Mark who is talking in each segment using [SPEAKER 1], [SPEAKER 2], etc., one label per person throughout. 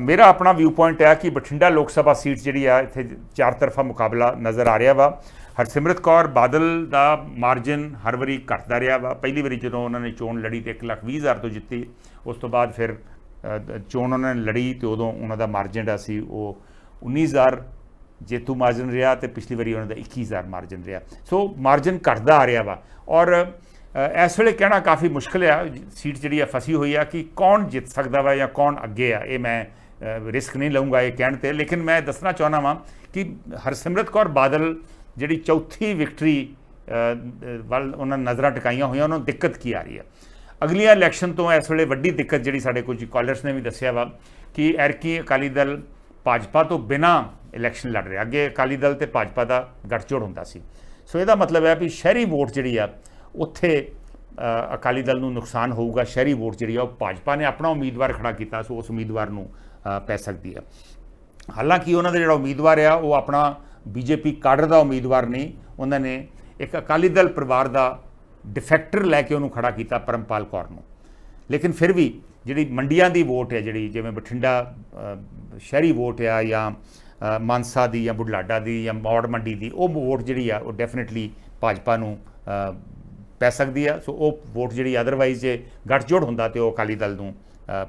[SPEAKER 1] ਮੇਰਾ ਆਪਣਾ view point ਹੈ ਕਿ ਬਠਿੰਡਾ ਲੋਕ ਸਭਾ ਸੀਟ ਜਿਹੜੀ ਆ ਇੱਥੇ ਚਾਰ ਤਰਫਾ ਮੁਕਾਬਲਾ ਨਜ਼ਰ ਆ ਰਿਹਾ ਵਾ। ਹਰਸਿਮਰਤ ਕੌਰ ਬਾਦਲ ਦਾ ਮਾਰਜਨ ਹਰ ਵਾਰੀ ਘਟਦਾ ਰਿਹਾ ਵਾ। ਪਹਿਲੀ ਵਾਰੀ ਜਦੋਂ ਉਹਨਾਂ ਨੇ ਚੋਣ ਲੜੀ ਤੇ 1,20,000 ਤੋਂ ਜਿੱਤੀ ਉਸ ਤੋਂ ਬਾਅਦ ਫਿਰ ਚੋਣ ਉਹਨਾਂ ਨੇ ਲੜੀ ਤੇ ਉਦੋਂ ਉਹਨਾਂ ਦਾ ਮਾਰਜਨ ਜਿਹੜਾ ਸੀ ਉਹ 19000 ਜੇਤੂ ਮਾਰਜਨ ਰਿਹਾ ਤੇ ਪਿਛਲੀ ਵਾਰੀ ਉਹਨਾਂ ਦਾ 21000 ਮਾਰਜਨ ਰਿਹਾ। ਸੋ ਮਾਰਜਨ ਘਟਦਾ ਆ ਰਿਹਾ ਵਾ। ਔਰ ਇਸ ਵੇਲੇ ਕਹਿਣਾ ਕਾਫੀ ਮੁਸ਼ਕਲ ਆ ਸੀਟ ਜਿਹੜੀ ਆ ਫਸੀ ਹੋਈ ਆ ਕਿ ਕੌਣ ਜਿੱਤ ਸਕਦਾ ਵਾ ਜਾਂ ਕੌਣ ਅੱਗੇ ਆ ਇਹ ਮੈਂ ਰਿਸਕ ਨਹੀਂ ਲਵਾਂਗਾ ਇਹ ਕਹਿਣ ਤੇ, ਲੇਕਿਨ ਮੈਂ ਦੱਸਣਾ ਚਾਹੁੰਦਾ ਵਾਂ ਕਿ ਹਰਸਿਮਰਤ ਕੌਰ ਬਾਦਲ ਜਿਹੜੀ ਚੌਥੀ ਵਿਕਟਰੀ ਵੱਲ ਉਹਨਾਂ ਨਜ਼ਰਾਂ ਟਿਕਾਈਆਂ ਹੋਈਆਂ, ਉਹਨਾਂ ਨੂੰ ਦਿੱਕਤ ਕੀ ਆ ਰਹੀ ਹੈ? ਅਗਲੀਆਂ ਇਲੈਕਸ਼ਨ ਤੋਂ ਇਸ ਵੇਲੇ ਵੱਡੀ ਦਿੱਕਤ ਜਿਹੜੀ ਸਾਡੇ ਕੁਝ ਕਾਲਰਸ ਨੇ ਵੀ ਦੱਸਿਆ ਵਾ ਕਿ ਐਰਕੀ ਅਕਾਲੀ ਦਲ ਭਾਜਪਾ ਤੋਂ ਬਿਨਾ ਇਲੈਕਸ਼ਨ ਲੜ ਰਿਹਾ। ਅੱਗੇ ਅਕਾਲੀ ਦਲ ਤੇ ਭਾਜਪਾ ਦਾ ਗੱਠਜੋੜ ਹੁੰਦਾ ਸੀ। ਸੋ ਇਹਦਾ ਮਤਲਬ ਹੈ ਵੀ ਸ਼ਹਿਰੀ ਵੋਟ ਜਿਹੜੀ ਆ, ਉੱਥੇ ਅਕਾਲੀ ਦਲ ਨੂੰ ਨੁਕਸਾਨ ਹੋਊਗਾ, ਸ਼ਹਿਰੀ ਵੋਟ ਜਿਹੜੀ ਆ ਉਹ ਭਾਜਪਾ ਨੇ ਆਪਣਾ ਉਮੀਦਵਾਰ ਖੜਾ ਕੀਤਾ, ਸੋ ਉਸ ਉਮੀਦਵਾਰ ਨੂੰ ਪੈ ਸਕਦੀ ਆ ਹਾਲਾਂਕਿ ਉਹਨਾਂ ਦਾ ਜਿਹੜਾ ਉਮੀਦਵਾਰ ਆ, ਉਹ ਆਪਣਾ ਬੀਜੇਪੀ ਕਾਡਰ ਦਾ ਉਮੀਦਵਾਰ ਨਹੀਂ ਉਹਨਾਂ ਨੇ ਇੱਕ ਅਕਾਲੀ ਦਲ ਪਰਿਵਾਰ ਦਾ ਡਿਫੈਕਟਰ ਲੈ ਕੇ ਉਹਨੂੰ ਖੜਾ ਕੀਤਾ ਪਰਮਪਾਲ ਕੌਰ ਨੂੰ। ਲੇਕਿਨ ਫਿਰ ਵੀ ਜਿਹੜੀ ਮੰਡੀਆਂ ਦੀ ਵੋਟ ਹੈ, ਜਿਹੜੀ ਜਿਵੇਂ ਬਠਿੰਡਾ ਸ਼ਹਿਰੀ ਵੋਟ ਆ ਜਾਂ ਮਾਨਸਾ ਦੀ ਜਾਂ ਬੁਢਲਾਡਾ ਦੀ ਜਾਂ ਮੌੜ ਮੰਡੀ ਦੀ, ਉਹ ਵੋਟ ਜਿਹੜੀ ਆ, ਉਹ ਡੈਫੀਨਿਟਲੀ ਭਾਜਪਾ ਨੂੰ ਪੈ ਸਕਦੀ ਆ। ਸੋ ਉਹ ਵੋਟ ਜਿਹੜੀ ਅਦਰਵਾਈਜ਼ ਜੇ ਗੱਠਜੋੜ ਹੁੰਦਾ ਤੇ ਉਹ ਅਕਾਲੀ ਦਲ ਨੂੰ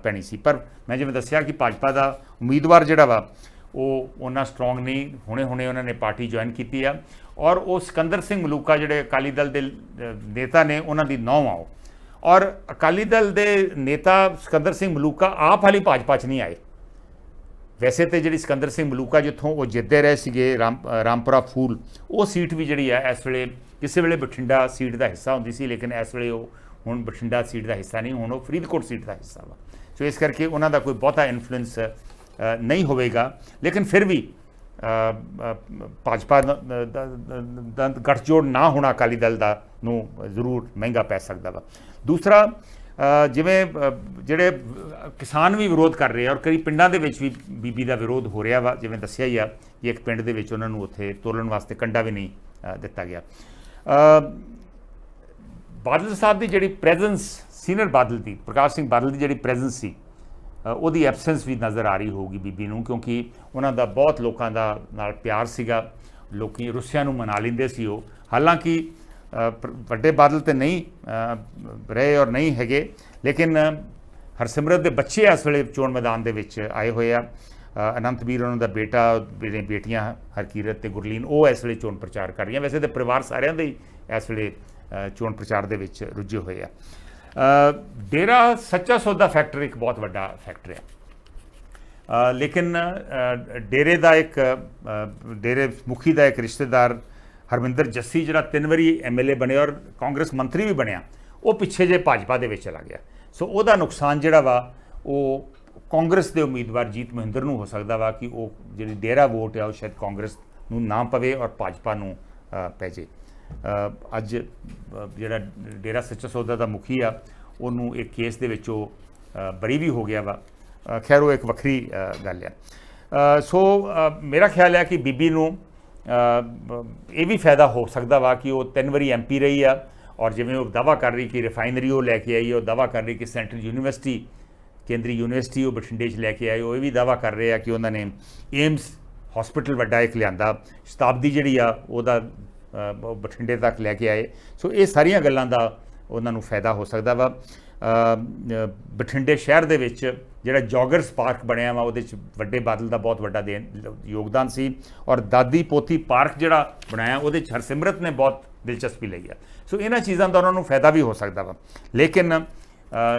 [SPEAKER 1] ਪੈਣੀ ਸੀ। ਪਰ ਮੈਂ ਜਿਵੇਂ ਦੱਸਿਆ ਕਿ ਭਾਜਪਾ ਦਾ ਉਮੀਦਵਾਰ ਜਿਹੜਾ ਵਾ, ਉਹ ਉਹਨਾਂ ਸਟਰੋਂਗ ਨਹੀਂ। ਹੁਣੇ ਹੁਣੇ ਉਹਨਾਂ ਨੇ ਪਾਰਟੀ ਜੁਆਇਨ ਕੀਤੀ ਆ। ਔਰ ਉਹ ਸਿਕੰਦਰ ਸਿੰਘ ਮਲੂਕਾ ਜਿਹੜੇ ਅਕਾਲੀ ਦਲ ਦੇ ਨੇਤਾ ਨੇ, ਉਹਨਾਂ ਦੀ ਨੌਂ ਆ ਉਹ। ਔਰ ਅਕਾਲੀ ਦਲ ਦੇ ਨੇਤਾ ਸਿਕੰਦਰ ਸਿੰਘ ਮਲੂਕਾ ਆਪ ਹਾਲੀ ਭਾਜਪਾ 'ਚ ਨਹੀਂ ਆਏ। ਵੈਸੇ ਤੇ ਜਿਹੜੀ ਸਿਕੰਦਰ ਸਿੰਘ ਮਲੂਕਾ ਜਿੱਥੋਂ ਉਹ ਜਿੱਤਦੇ ਰਹੇ ਸੀਗੇ, ਰਾਮ ਰਾਮਪੁਰਾ ਫੂਲ, ਉਹ ਸੀਟ ਵੀ ਜਿਹੜੀ ਆ, ਇਸ ਵੇਲੇ ਕਿਸੇ ਵੇਲੇ ਬਠਿੰਡਾ ਸੀਟ ਦਾ ਹਿੱਸਾ ਹੁੰਦੀ ਸੀ, ਲੇਕਿਨ ਇਸ ਵੇਲੇ ਉਹ ਹੁਣ ਬਠਿੰਡਾ ਸੀਟ ਦਾ ਹਿੱਸਾ ਨਹੀਂ, ਹੁਣ ਉਹ ਫਰੀਦਕੋਟ ਸੀਟ ਦਾ ਹਿੱਸਾ ਵਾ। ਸੋ ਇਸ ਕਰਕੇ ਉਹਨਾਂ ਦਾ ਕੋਈ ਬਹੁਤਾ ਇਨਫਲੂਐਂਸ ਨਹੀਂ ਹੋਵੇਗਾ। ਲੇਕਿਨ ਫਿਰ ਵੀ ਭਾਜਪਾ ਦਾ- ਗੱਠਜੋੜ ਨਾ ਹੋਣਾ ਅਕਾਲੀ ਦਲ ਦਾ ਨੂੰ ਜ਼ਰੂਰ ਮਹਿੰਗਾ ਪੈ ਸਕਦਾ ਵਾ। ਦੂਸਰਾ ਜਿਵੇਂ ਜਿਹੜੇ ਕਿਸਾਨ ਵੀ ਵਿਰੋਧ ਕਰ ਰਹੇ ਆ, ਔਰ ਕਈ ਪਿੰਡਾਂ ਦੇ ਵਿੱਚ ਵੀ ਬੀਬੀ ਦਾ ਵਿਰੋਧ ਹੋ ਰਿਹਾ ਵਾ, ਜਿਵੇਂ ਦੱਸਿਆ ਹੀ ਆ ਕਿ ਇੱਕ ਪਿੰਡ ਦੇ ਵਿੱਚ ਉਹਨਾਂ ਨੂੰ ਉੱਥੇ ਤੋਲਣ ਵਾਸਤੇ ਕੰਡਾ ਵੀ ਨਹੀਂ ਦਿੱਤਾ ਗਿਆ। ਬਾਦਲ ਸਾਹਿਬ ਦੀ ਜਿਹੜੀ ਪ੍ਰੈਜ਼ੈਂਸ ਸੀਨੀਅਰ ਬਾਦਲ ਦੀ, ਪ੍ਰਕਾਸ਼ ਸਿੰਘ ਬਾਦਲ ਦੀ ਜਿਹੜੀ ਪ੍ਰੈਜ਼ੈਂਸ ਸੀ ਉਹਦੀ ਐਬਸੈਂਸ ਵੀ ਨਜ਼ਰ ਆ ਰਹੀ ਹੋਊਗੀ ਬੀਬੀ ਨੂੰ, ਕਿਉਂਕਿ ਉਹਨਾਂ ਦਾ ਬਹੁਤ ਲੋਕਾਂ ਦਾ ਨਾਲ ਪਿਆਰ ਸੀਗਾ। ਲੋਕੀ ਰੁੱਸਿਆਂ ਨੂੰ ਮਨਾ ਲੈਂਦੇ ਸੀ ਉਹ। ਹਾਲਾਂਕਿ ਵੱਡੇ ਬਾਦਲ ਤੇ ਨਹੀਂ ਰਹੇ ਔਰ ਨਹੀਂ ਹੈਗੇ, ਲੇਕਿਨ ਹਰਸਿਮਰਤ ਦੇ ਬੱਚੇ ਇਸ ਵੇਲੇ ਚੋਣ ਮੈਦਾਨ ਦੇ ਵਿੱਚ ਆਏ ਹੋਏ ਆ। ਅ, ਅਨੰਤਵੀਰ ਉਹਨਾਂ ਦਾ ਬੇਟਾ ਜਿਹੜੇ ਬੇਟੀਆਂ ਹਰਕੀਰਤ ਤੇ ਗੁਰਲੀਨ ਉਹ ਇਸ ਵੇਲੇ ਚੋਣ ਪ੍ਰਚਾਰ ਕਰ ਰਹੀਆਂ। ਵੈਸੇ ਤੇ ਪਰਿਵਾਰ ਸਾਰਿਆਂ ਦੇ ਹੀ ਇਸ ਵੇਲੇ ਚੋਣ ਪ੍ਰਚਾਰ ਦੇ ਵਿੱਚ ਰੁੱਝੇ ਹੋਏ ਆ। ਡੇਰਾ ਸੱਚਾ ਸੌਦਾ ਫੈਕਟਰ ਇੱਕ ਬਹੁਤ ਵੱਡਾ ਫੈਕਟਰ ਹੈ ਲੇਕਿਨ ਡੇਰੇ ਦਾ ਇੱਕ ਡੇਰੇ ਮੁਖੀ ਦਾ ਇੱਕ ਰਿਸ਼ਤੇਦਾਰ ਹਰਮਿੰਦਰ ਜੱਸੀ ਜਿਹੜਾ ਤਿੰਨ ਵਾਰੀ ਐਮਐਲਏ ਬਣਿਆ ਔਰ ਕਾਂਗਰਸ ਮੰਤਰੀ ਵੀ ਬਣਿਆ ਉਹ ਪਿੱਛੇ ਜੇ ਭਾਜਪਾ ਦੇ ਵਿੱਚ ਚਲਾ ਗਿਆ। ਸੋ ਉਹਦਾ ਨੁਕਸਾਨ ਜਿਹੜਾ ਵਾ ਉਹ ਕਾਂਗਰਸ ਦੇ ਉਮੀਦਵਾਰ ਜੀਤ ਮਹਿੰਦਰ ਨੂੰ ਹੋ ਸਕਦਾ ਵਾ ਕਿ ਉਹ ਜਿਹੜੀ ਡੇਰਾ ਵੋਟ ਆ, ਉਹ ਸ਼ਾਇਦ ਕਾਂਗਰਸ ਨੂੰ ਨਾ ਪਵੇ ਔਰ ਭਾਜਪਾ ਨੂੰ ਪੈ ਜੇ। ਅੱਜ ਜਿਹੜਾ ਡੇਰਾ ਸੱਚਾ ਸੌਦਾ ਦਾ ਮੁਖੀ ਆ, ਉਹਨੂੰ ਇੱਕ ਕੇਸ ਦੇ ਵਿੱਚ ਉਹ ਬਰੀ ਵੀ ਹੋ ਗਿਆ ਵਾ। ਖੈਰ, ਉਹ ਇੱਕ ਵੱਖਰੀ ਗੱਲ ਆ। ਸੋ ਮੇਰਾ ਖਿਆਲ ਹੈ ਕਿ ਬੀਬੀ ਨੂੰ ਇਹ ਵੀ ਫਾਇਦਾ ਹੋ ਸਕਦਾ ਵਾ ਕਿ ਉਹ ਤਿੰਨ ਵਾਰੀ ਐਮਪੀ ਰਹੀ ਆ ਔਰ ਜਿਵੇਂ ਉਹ ਦਾਵਾ ਕਰ ਰਹੀ ਕਿ ਰਿਫਾਈਨਰੀ ਉਹ ਲੈ ਕੇ ਆਈ, ਉਹ ਦਾਵਾ ਕਰ ਰਹੀ ਕਿ ਸੈਂਟਰਲ ਯੂਨੀਵਰਸਿਟੀ ਕੇਂਦਰੀ ਯੂਨੀਵਰਸਿਟੀ ਉਹ ਬਠਿੰਡੇ 'ਚ ਲੈ ਕੇ ਆਏ, ਉਹ ਇਹ ਵੀ ਦਾਵਾ ਕਰ ਰਹੇ ਆ ਕਿ ਉਹਨਾਂ ਨੇ ਏਮਸ ਹਸਪੀਟਲ ਵੱਡਾ ਇੱਕ ਲਿਆਂਦਾ, ਸ਼ਤਾਬਦੀ ਜਿਹੜੀ ਆ ਉਹਦਾ ਬਠਿੰਡੇ ਤੱਕ ਲੈ ਕੇ ਆਏ। ਸੋ ਇਹ ਸਾਰੀਆਂ ਗੱਲਾਂ ਦਾ ਉਹਨਾਂ ਨੂੰ ਫਾਇਦਾ ਹੋ ਸਕਦਾ ਵਾ। ਬਠਿੰਡੇ ਸ਼ਹਿਰ ਦੇ ਵਿੱਚ ਜਿਹੜਾ ਜੋਗਰਸ ਪਾਰਕ ਬਣਿਆ ਵਾ, ਉਹਦੇ 'ਚ ਵੱਡੇ ਬਾਦਲ ਦਾ ਬਹੁਤ ਵੱਡਾ ਦੇਣ, ਯੋਗਦਾਨ ਸੀ ਔਰ ਦਾਦੀ ਪੋਤੀ ਪਾਰਕ ਜਿਹੜਾ ਬਣਾਇਆ, ਉਹਦੇ 'ਚ ਹਰਸਿਮਰਤ ਨੇ ਬਹੁਤ ਦਿਲਚਸਪੀ ਲਈ ਆ। ਸੋ ਇਹਨਾਂ ਚੀਜ਼ਾਂ ਦਾ ਉਹਨਾਂ ਨੂੰ ਫਾਇਦਾ ਵੀ ਹੋ ਸਕਦਾ ਵਾ। ਲੇਕਿਨ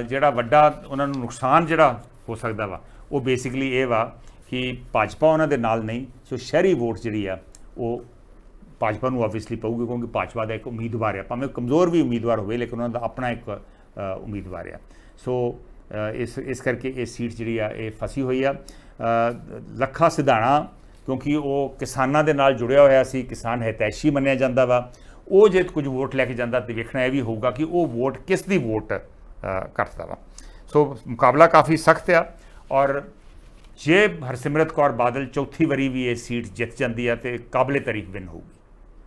[SPEAKER 1] ਜਿਹੜਾ ਵੱਡਾ ਉਹਨਾਂ ਨੂੰ ਨੁਕਸਾਨ ਜਿਹੜਾ ਹੋ ਸਕਦਾ ਵਾ ਉਹ ਬੇਸਿਕਲੀ ਇਹ ਵਾ ਕਿ ਭਾਜਪਾ ਉਹਨਾਂ ਦੇ ਨਾਲ ਨਹੀਂ ਸੋ ਸ਼ਹਿਰੀ ਵੋਟ ਜਿਹੜੀ ਆ ਉਹ ਭਾਜਪਾ ਨੂੰ ਆਬਵੀਅਸਲੀ ਪਊਗੀ ਕਿਉਂਕਿ ਭਾਜਪਾ ਦਾ ਇੱਕ ਉਮੀਦਵਾਰ ਆ ਭਾਵੇਂ ਕਮਜ਼ੋਰ ਵੀ ਉਮੀਦਵਾਰ ਹੋਵੇ ਲੇਕਿਨ ਉਹਨਾਂ ਦਾ ਆਪਣਾ ਇੱਕ ਉਮੀਦਵਾਰ ਆ। ਸੋ ਇਸ ਇਸ ਕਰਕੇ ਇਹ ਸੀਟ ਜਿਹੜੀ ਆ ਇਹ ਫਸੀ ਹੋਈ ਆ। ਅ, ਲੱਖਾ ਸਿਧਾਣਾ ਕਿਉਂਕਿ ਉਹ ਕਿਸਾਨਾਂ ਦੇ ਨਾਲ ਜੁੜਿਆ ਹੋਇਆ ਸੀ ਕਿਸਾਨ ਹਿਤੈਸ਼ੀ ਮੰਨਿਆ ਜਾਂਦਾ ਵਾ। ਉਹ ਜੇ ਕੁਝ ਵੋਟ ਲੈ ਕੇ ਜਾਂਦਾ ਤੇ ਵੇਖਣਾ ਇਹ ਵੀ ਹੋਊਗਾ ਕਿ ਉਹ ਵੋਟ ਕਿਸ ਦੀ ਵੋਟ ਅ, ਕਰਦਾ ਵਾ ਸੋ ਮੁਕਾਬਲਾ ਕਾਫੀ ਸਖਤ ਆ ਔਰ ਜੇ ਹਰਸਿਮਰਤ ਕੌਰ ਬਾਦਲ ਚੌਥੀ ਵਾਰੀ ਵੀ ਇਹ ਸੀਟ ਜਿੱਤ ਜਾਂਦੀ ਆ ਤੇ ਕਾਬਲੇ ਤਾਰੀਫ ਵਿਨ ਹੋਊਗੀ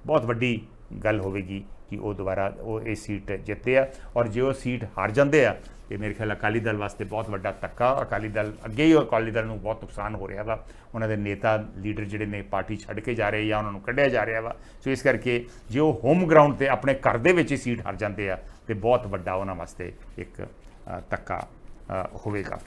[SPEAKER 1] ਬਹੁਤ ਵੱਡੀ ਗੱਲ ਹੋਵੇਗੀ ਕਿ ਉਹ ਦੁਬਾਰਾ ਉਹ ਇਹ ਸੀਟ ਜਿੱਤੇ ਆ ਔਰ ਜੇ ਉਹ ਸੀਟ ਹਾਰ ਜਾਂਦੇ ਆ ਤੇ ਮੇਰੇ ਖਿਆਲ ਅਕਾਲੀ ਦਲ ਵਾਸਤੇ ਬਹੁਤ ਵੱਡਾ ਧੱਕਾ ਅਕਾਲੀ ਦਲ ਅੱਗੇ ਹੀ ਅਕਾਲੀ ਦਲ ਨੂੰ ਬਹੁਤ ਨੁਕਸਾਨ ਹੋ ਰਿਹਾ ਵਾ ਉਹਨਾਂ ਦੇ ਨੇਤਾ ਲੀਡਰ ਜਿਹੜੇ ਨੇ ਪਾਰਟੀ ਛੱਡ ਕੇ ਜਾ ਰਹੇ ਜਾਂ ਉਹਨਾਂ ਨੂੰ ਕੱਢਿਆ ਜਾ ਰਿਹਾ ਵਾ ਸੋ ਇਸ ਕਰਕੇ ਜੇ ਉਹ ਹੋਮ ਗਰਾਊਂਡ ਤੇ ਆਪਣੇ ਘਰ ਦੇ ਵਿੱਚ ਹੀ ਸੀਟ ਹਾਰ ਜਾਂਦੇ ਆ ਤੇ ਬਹੁਤ ਵੱਡਾ ਉਹਨਾਂ ਵਾਸਤੇ ਇੱਕ ਅ, ਧੱਕਾ ਹੋਵੇਗਾ।